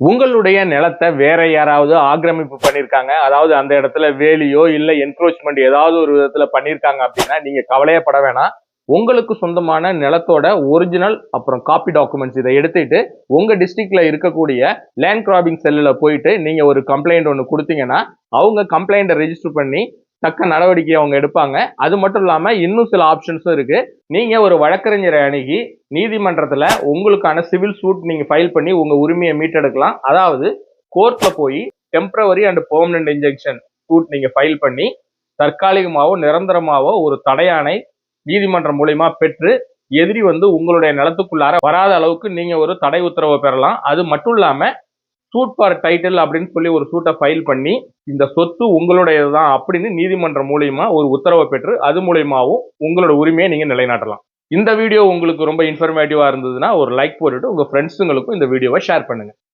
உங்களுடைய நிலத்தை வேற யாராவது ஆக்கிரமிப்பு பண்ணியிருக்காங்க அதாவது அந்த இடத்துல வேலியோ இல்லை என்க்ரோச்மெண்ட் ஏதாவது ஒரு விதத்தில் பண்ணியிருக்காங்க அப்படின்னா நீங்கள் கவலையப்பட வேணாம். உங்களுக்கு சொந்தமான நிலத்தோட ஒரிஜினல் அப்புறம் காப்பி டாக்குமெண்ட்ஸ் இதை எடுத்துட்டு உங்கள் டிஸ்ட்ரிக்ட்ல இருக்கக்கூடிய லேண்ட் கிராபிங் செல்லில் போயிட்டு நீங்கள் ஒரு கம்ப்ளைண்ட் ஒன்று கொடுத்தீங்கன்னா அவங்க கம்ப்ளைண்ட்டை ரெஜிஸ்டர் பண்ணி தக்க நடவடிக்கை அவங்க எடுப்பாங்க. அது மட்டும் இல்லாமல் இன்னும் சில ஆப்ஷன்ஸும் இருக்கு. நீங்க ஒரு வழக்கறிஞரை அணுகி நீதிமன்றத்தில் உங்களுக்கான சிவில் சூட் நீங்க ஃபைல் பண்ணி உங்க உரிமையை மீட்டெடுக்கலாம். அதாவது கோர்ட்ல போய் temporary and permanent injection suit நீங்க ஃபைல் பண்ணி தற்காலிகமாகவோ நிரந்தரமாகவோ ஒரு தடையானை நீதிமன்றம் மூலயமா பெற்று எதிரி வந்து உங்களுடைய நிலத்துக்குள்ளார வராத அளவுக்கு நீங்க ஒரு தடை உத்தரவை பெறலாம். அது மட்டும் இல்லாமல் சூட் ஃபார் டைட்டில் அப்படின்னு சொல்லி ஒரு சூட்டை ஃபைல் பண்ணி இந்த சொத்து உங்களுடையது தான் அப்படின்னு நீதிமன்றம் மூலியமா ஒரு உத்தரவை பெற்று அது மூலியமாவும் உங்களோட உரிமையை நீங்கள் நிலைநாட்டலாம். இந்த வீடியோ உங்களுக்கு ரொம்ப இன்ஃபர்மேட்டிவா இருந்ததுன்னா ஒரு லைக் போட்டுட்டு உங்க ஃப்ரெண்ட்ஸுங்களுக்கும் இந்த வீடியோவை ஷேர் பண்ணுங்க.